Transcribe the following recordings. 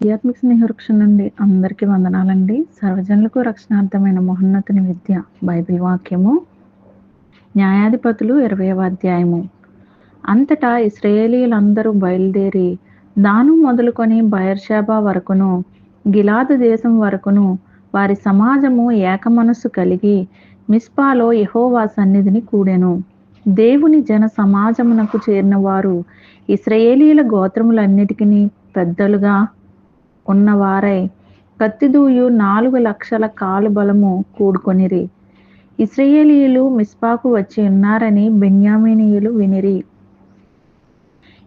ఆధ్యాత్మిక స్నేహవృక్షం నుండి అందరికీ వందనాలండి. సర్వజనులకు రక్షణార్థమైన మహోన్నతుని విద్య బైబిల్ వాక్యము. న్యాయాధిపతులు ఇరవయవ అధ్యాయము. అంతటా ఇస్రాయేలీలందరూ బయలుదేరి దాను మొదలుకొని బయర్షాబా వరకును గిలాదు దేశం వరకును వారి సమాజము ఏక మనస్సు కలిగి మిస్పాలో యహోవా సన్నిధిని కూడెను. దేవుని జన సమాజమునకు చేరిన వారు ఇస్రాయేలీల గోత్రములన్నిటికీ పెద్దలుగా ఉన్నవారై కత్తిదూయు నాలుగు లక్షల కాలు బలము కూడుకొనిరి. ఇస్రయేలీయులు మిస్పాకు వచ్చి ఉన్నారని బెన్యామినీయులు వినిరి.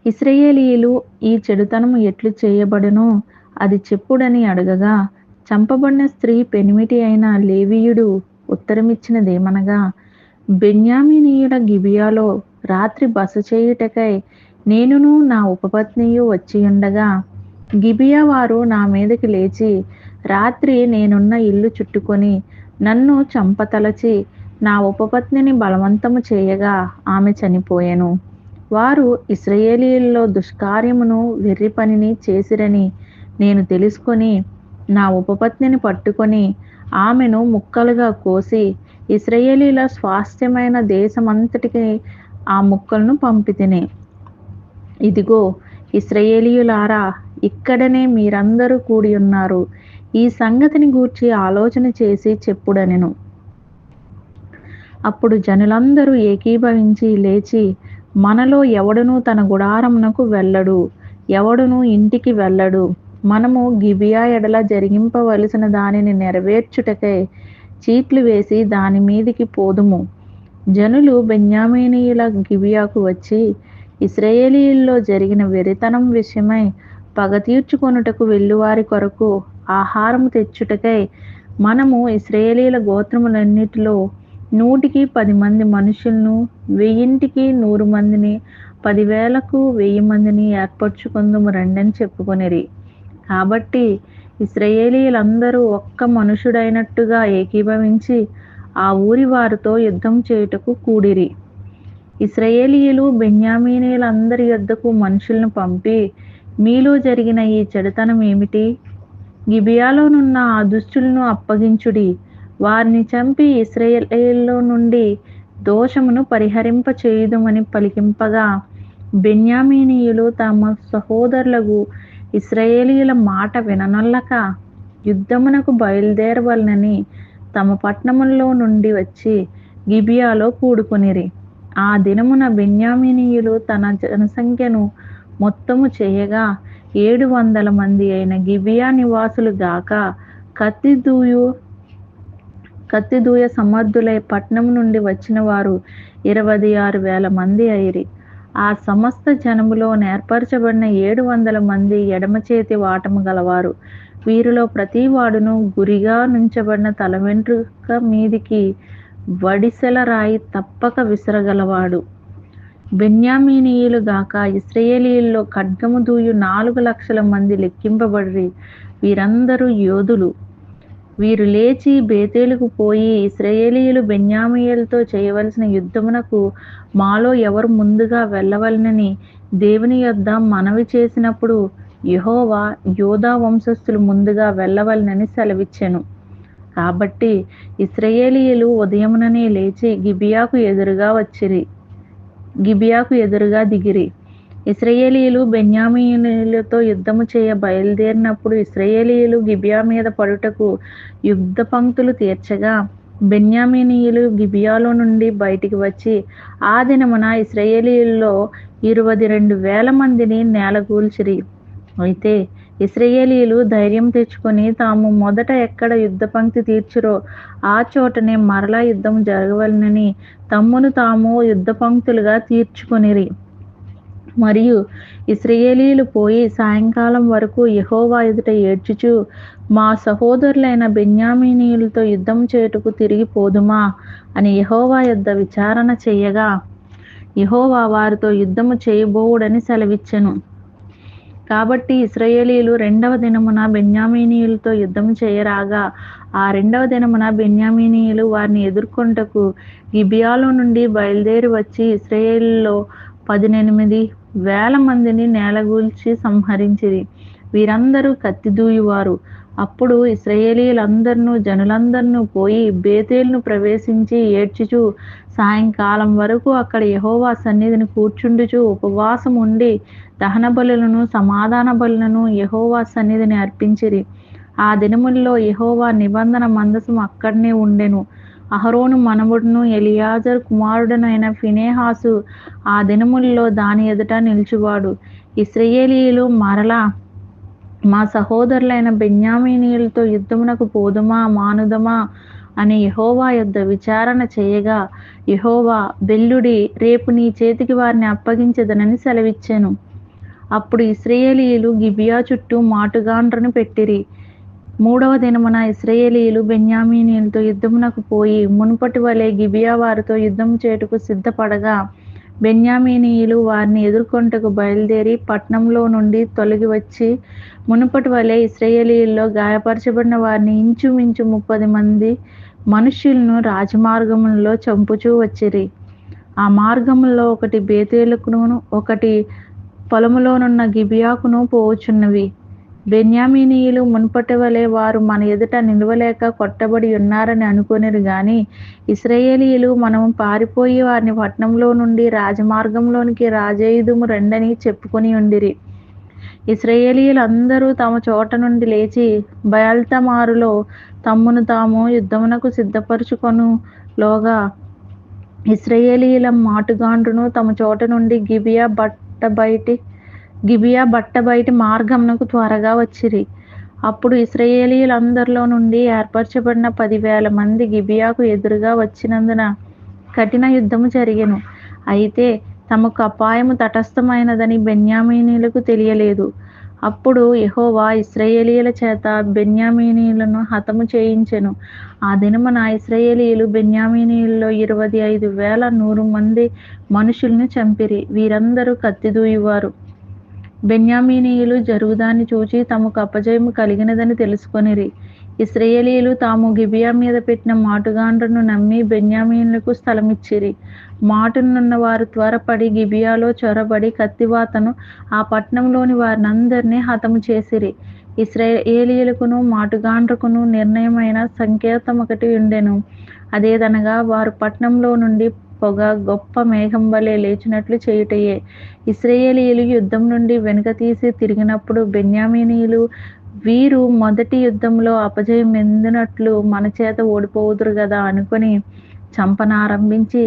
ఇస్రయేలీయులు ఈ చెడుతనము ఎట్లు చేయబడునో? అది చెప్పుడని అడగగా చంపబడిన స్త్రీ పెనిమిటి అయిన లేవీయుడు ఉత్తరమిచ్చినదేమనగా బెన్యామినీయుల గిబియాలో రాత్రి బస చేయుటకై నేనును నా ఉపపత్నియు వచ్చి ఉండగా గిబియా వారు నా మీదకి లేచి రాత్రి నేనున్న ఇల్లు చుట్టుకొని నన్ను చంపతలచి నా ఉపపత్నిని బలవంతము చేయగా ఆమె చనిపోయెను. వారు ఇస్రయేలీల్లో దుష్కార్యమును వెర్రి పనిని చేసిరని నేను తెలుసుకొని నా ఉపపత్నిని పట్టుకొని ఆమెను ముక్కలుగా కోసి ఇస్రయేలీల స్వాస్థ్యమైన దేశమంతటికి ఆ ముక్కలను పంపితిని. ఇదిగో ఇస్రయేలీయులారా ఇక్కడనే మీరందరూ కూడి ఉన్నారు. ఈ సంగతిని గూర్చి ఆలోచన చేసి చెప్పుడనెను. అప్పుడు జనులందరూ ఏకీభవించి లేచి మనలో ఎవడును తన గుడారమునకు వెళ్ళడు ఎవడును ఇంటికి వెళ్ళడు. మనము గిబియా ఎడల జరిగింపవలసిన దానిని నెరవేర్చుటకై చీట్లు వేసి దాని మీదికి పోదుము. జనులు బెన్యామీనీయుల గిబియాకు వచ్చి ఇస్రాయేలీల్లో జరిగిన వెరితనం విషయమై పగ తీర్చుకొనుటకు వెళ్ళువారి కొరకు ఆహారము తెచ్చుటకై మనము ఇస్రాయేలీల గోత్రములన్నిటిలో నూటికి పది మంది మనుషులను వెయ్యింటికి నూరు మందిని పదివేలకు వెయ్యి మందిని ఏర్పరచుకుందుము రండని చెప్పుకొనిరి. కాబట్టి ఇస్రాయేలీలందరూ ఒక్క మనుషుడైనట్టుగా ఏకీభవించి ఆ ఊరి వారితో యుద్ధం చేయుటకు కూడిరి. ఇస్రాయేలీయులు బెన్యామీనీలందరి యొద్దకు మనుషులను పంపి మీలో జరిగిన ఈ చెడుతనం ఏమిటి? గిబియాలోనున్న ఆ దుష్టులను అప్పగించుడి. వారిని చంపి ఇస్రాయేల్లో నుండి దోషమును పరిహరింప చేయుదుమని పలికింపగా బెన్యామీనీయులు తమ సహోదరులకు ఇస్రాయేలీయుల మాట విననొల్లక యుద్ధమునకు బయలుదేరవలనని తమ పట్టణముల్లో నుండి వచ్చి గిబియాలో కూడుకునిరి. ఆ దినమున బెన్యామినీయులు తన జనసంఖ్యను మొత్తము చేయగా ఏడు వందల మంది అయిన గిబియా నివాసులు గాక కత్తిదూయు కత్తిదూయ సమర్థులై పట్నం నుండి వచ్చిన వారు ఇరవై ఆరు వేల మంది అయిరి. ఆ సమస్త జనములో నేర్పరచబడిన ఏడు వందల మంది ఎడమ చేతి వాటము గలవారు. వీరిలో ప్రతి వాడును గురిగా నుంచబడిన తల వెంట్రుక మీదికి వడిసెల రాయి తప్పక విసరగలవాడు. బెన్యామీనీయులు గాక ఇస్రయేలీల్లో ఖడ్గము దూయు నాలుగు లక్షల మంది లెక్కింపబడి వీరందరూ యోధులు. వీరు లేచి బేతేలుకు పోయి ఇస్రయేలీయులు బెన్యామీయులతో చేయవలసిన యుద్ధమునకు మాలో ఎవరు ముందుగా వెళ్ళవలనని దేవుని యొద్ద మనవి చేసినప్పుడు యహోవా యోధా వంశస్థులు ముందుగా వెళ్ళవలనని సెలవిచ్చెను. కాబట్టి ఇస్రయేలీయులు ఉదయముననే లేచి గిబియాకు ఎదురుగా వచ్చిరి. గిబియాకు ఎదురుగా దిగిరి. ఇస్రయేలీలు బెన్యామీనులతో యుద్ధము చేయ బయలుదేరినప్పుడు ఇస్రయేలీలు గిబియా మీద పడుటకు యుద్ధ పంక్తులు తీర్చగా బెన్యామీనీయులు గిబియాలో నుండి బయటికి వచ్చి ఆ దినమున ఇస్రయేలీల్లో ఇరవై రెండు వేల మందిని నేలగూల్చిరి అయితే ఇస్రయేలీలు ధైర్యం తెచ్చుకొని తాము మొదట ఎక్కడ యుద్ధ పంక్తి తీర్చురో ఆ చోటనే మరలా యుద్ధం జరగవలనని తమ్మును తాము యుద్ధ పంక్తులుగా తీర్చుకొనిరి. మరియు ఇస్రయేలీలు పోయి సాయంకాలం వరకు యహోవా ఎదుట ఏడ్చుచు మా సహోదరులైన బెన్యామీనీయులతో యుద్ధం చేయుటకు తిరిగి పోదుమా అని యహోవా యొద్ద విచారణ చేయగా యహోవా వారితో యుద్ధము చేయబోవుడని సెలవిచ్చెను. కాబట్టి ఇస్రాయేలీలు రెండవ దినమున బెన్యామీనీయులతో యుద్ధం చేయరాగా. ఆ రెండవ దినమున బెన్యామీనీయులు వారిని ఎదుర్కొంటకు గిబియాలో నుండి బయలుదేరి వచ్చి ఇస్రాయేల్లో పదినెనిమిది వేల మందిని నేలగూల్చి సంహరించిరి. వీరందరూ కత్తిదూయువారు అప్పుడు ఇస్రయేలీలందరినూ జనులందరినూ పోయి బేతేలును ప్రవేశించి ఏడ్చుచు సాయంకాలం వరకు అక్కడ యహోవా సన్నిధిని కూర్చుండుచు ఉపవాసం ఉండి దహన బలులను సమాధాన బలులను యహోవా సన్నిధిని అర్పించిరి. ఆ దినముల్లో యహోవా నిబంధన మందసం అక్కడనే ఉండెను. అహరోను మనవుడును ఎలియాజర్ కుమారుడనైన ఫినేహాసు ఆ దినముల్లో దాని ఎదుట నిలుచువాడు. ఇస్రయేలీలు మరలా మా సహోదరులైన బెన్యామీనీయులతో యుద్ధమునకు పోదుమా మానుదమా అని యహోవా యొద్ద విచారణ చేయగా యహోవా బెల్లుడి రేపు నీ చేతికి వారిని అప్పగించదనని సెలవిచ్చాను. అప్పుడు ఇస్రయేలీయులు గిబియా చుట్టూ మాటుగాండ్రను పెట్టిరి. మూడవ దినమున ఇస్రయేలీయులు బెన్యామీనీయులతో యుద్ధమునకు పోయి మునుపటి వలె గిబియా వారితో యుద్ధం చేటుకు సిద్ధపడగా బెన్యామీనీయులు వారిని ఎదుర్కొంటకు బయలుదేరి పట్నంలో నుండి తొలగి వచ్చి మునుపటి వలె ఇశ్రాయేలీయుల్లో గాయపరచబడిన వారిని ఇంచుమించు ముప్పది మంది మనుష్యులను రాజమార్గములలో చంపుచూ వచ్చిరి. ఆ మార్గములో ఒకటి బేతేలుకును ఒకటి పొలములోనున్న గిబియాకును పోవుచున్నవి బెన్యామీనీయులు మున్పటి వలె వారు మన ఎదుట నిలవలేక కొట్టబడి ఉన్నారని అనుకునేరు గాని ఇస్రాయేలీయులు మనము పారిపోయి వారిని పట్నంలో నుండి రాజమార్గంలోనికి రాజయుధము రండని చెప్పుకొని ఉండిరి. ఇస్రాయేలీయులందరూ తమ చోట నుండి లేచి బయల్తమారులో తమ్మును తాము యుద్ధమునకు సిద్ధపరచుకొను లోగా ఇస్రాయేలీయుల మాటుగాండ్రును తమ చోట నుండి గిబియా బట్ట బయటి గిబియా బట్ట బయట మార్గమునకు త్వరగా వచ్చిరి. అప్పుడు ఇస్రయేలీలందరిలో నుండి ఏర్పరచబడిన పదివేల మంది గిబియాకు ఎదురుగా వచ్చినందున కఠిన యుద్ధము జరిగెను. అయితే తమకు అపాయము తటస్థమైనదని బెన్యామీనీలకు తెలియలేదు. అప్పుడు యహోవా ఇస్రయేలీల చేత బెన్యామీనీలను హతము చేయించెను. ఆ దినమున ఇస్రయేలీలు బెన్యామీనీయుల్లో ఇరవై ఐదు వేల నూరు మంది మనుషులను చంపిరి. వీరందరూ కత్తిదూయువారు బెన్యామీనీయులు జరుగుదాన్ని చూచి తమకు అపజయము కలిగినదని తెలుసుకొనిరి. ఇస్రయేలీలు తాము గిబియా మీద పెట్టిన మాటుగాండ్రను నమ్మి బెన్యామీన్లకు స్థలమిచ్చిరి. మాటునున్న వారు త్వరపడి గిబియాలో చొరబడి కత్తివాతను ఆ పట్టణంలోని వారినందరినీ హతము చేసిరి. ఇస్రాయేలీలకును మాటుగాండ్రకును నిర్ణయమైన సంకేతం ఒకటి ఉండెను. అదేదనగా వారు పట్టణంలో నుండి పొగ గొప్ప మేఘం వలె లేచినట్లు చేయుటయే. ఇస్రయేలీయులు యుద్ధం నుండి వెనుక తీసి తిరిగినప్పుడు బెన్యామినీయులు వీరు మొదటి యుద్ధంలో అపజయం ఎందునట్లు మన చేత ఓడిపోదురు కదా అనుకుని చంపనారంభించి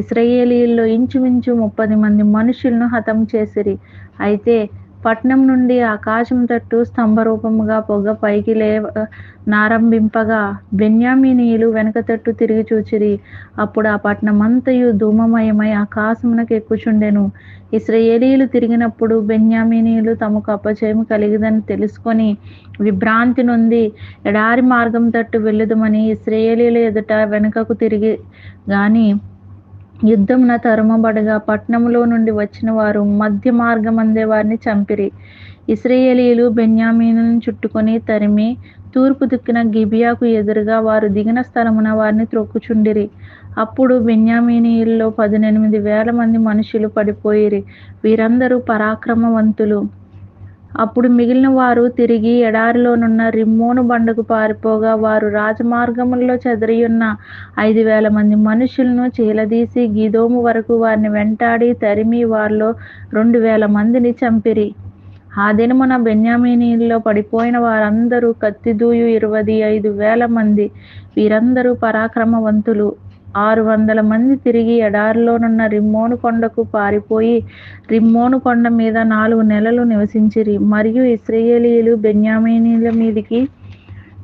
ఇస్రయేలీల్లో ఇంచుమించు ముప్పది మంది మనుషులను హతం చేసిరి. అయితే పట్నం నుండి ఆకాశం తట్టు స్తంభరూపముగా పొగ పైకి లే నారంభింపగా బెన్యామినీయులు వెనక తట్టు తిరిగి చూచిరి. అప్పుడు ఆ పట్టణమంతయు ధూమమయమై ఆకాశమునకు ఎక్కుచుండెను. ఇస్రయేలీలు తిరిగినప్పుడు బెన్యామినీయులు తమకు అపచయం కలిగిదని తెలుసుకొని విభ్రాంతి నుండి ఎడారి మార్గం తట్టు వెళ్ళుదమని ఇస్రాయేలీల ఎదుట వెనుకకు తిరిగి కానీ యుద్ధమున తరుమబడగా పట్నములో నుండి వచ్చిన వారు మధ్య మార్గమందే వారిని చంపిరి. ఇస్రాయేలీయులు బెన్యామీనులను చుట్టుకొని తరిమి తూర్పు దిక్కున గిబియాకు ఎదురుగా వారు దిగిన స్థలమున వారిని త్రొక్కుచుండిరి. అప్పుడు బెన్యామీనీయుల్లో పదునెనిమిది వేల మంది మనుషులు పడిపోయిరి. వీరందరూ పరాక్రమవంతులు. అప్పుడు మిగిలిన వారు తిరిగి ఎడారిలోనున్న రిమ్మోను బండకు పారిపోగా వారు రాజమార్గముల్లో చెదరియున్న ఐదు వేల మంది మనుషులను చీలదీసి గీదోము వరకు వారిని వెంటాడి తరిమి వారిలో రెండు వేల మందిని చంపిరి. ఆ దినమున బెన్యామీనీల్లో పడిపోయిన వారందరూ కత్తిదూయు ఇరవై ఐదు వేల మంది. వీరందరూ పరాక్రమవంతులు. ఆరు వందల మంది తిరిగి ఎడారిలోనున్న రిమ్మోను కొండకు పారిపోయి రిమ్మోను కొండ మీద నాలుగు నెలలు నివసించిరి. మరియు ఇస్రాయేలీయులు బెన్యామీనీల మీదికి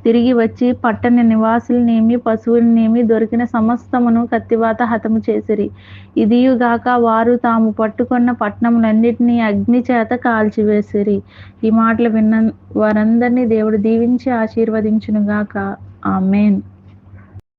తిరిగి వచ్చి పట్టణ నివాసులనేమి పశువులనేమి దొరికిన సమస్తమును కత్తివాత హతము చేసిరి. ఇదియుగాక వారు తాము పట్టుకున్న పట్టణములన్నిటినీ అగ్ని చేత కాల్చివేసిరి. ఈ మాటలు విన్న వారందరినీ దేవుడు దీవించి ఆశీర్వదించునుగాక. ఆమెన్.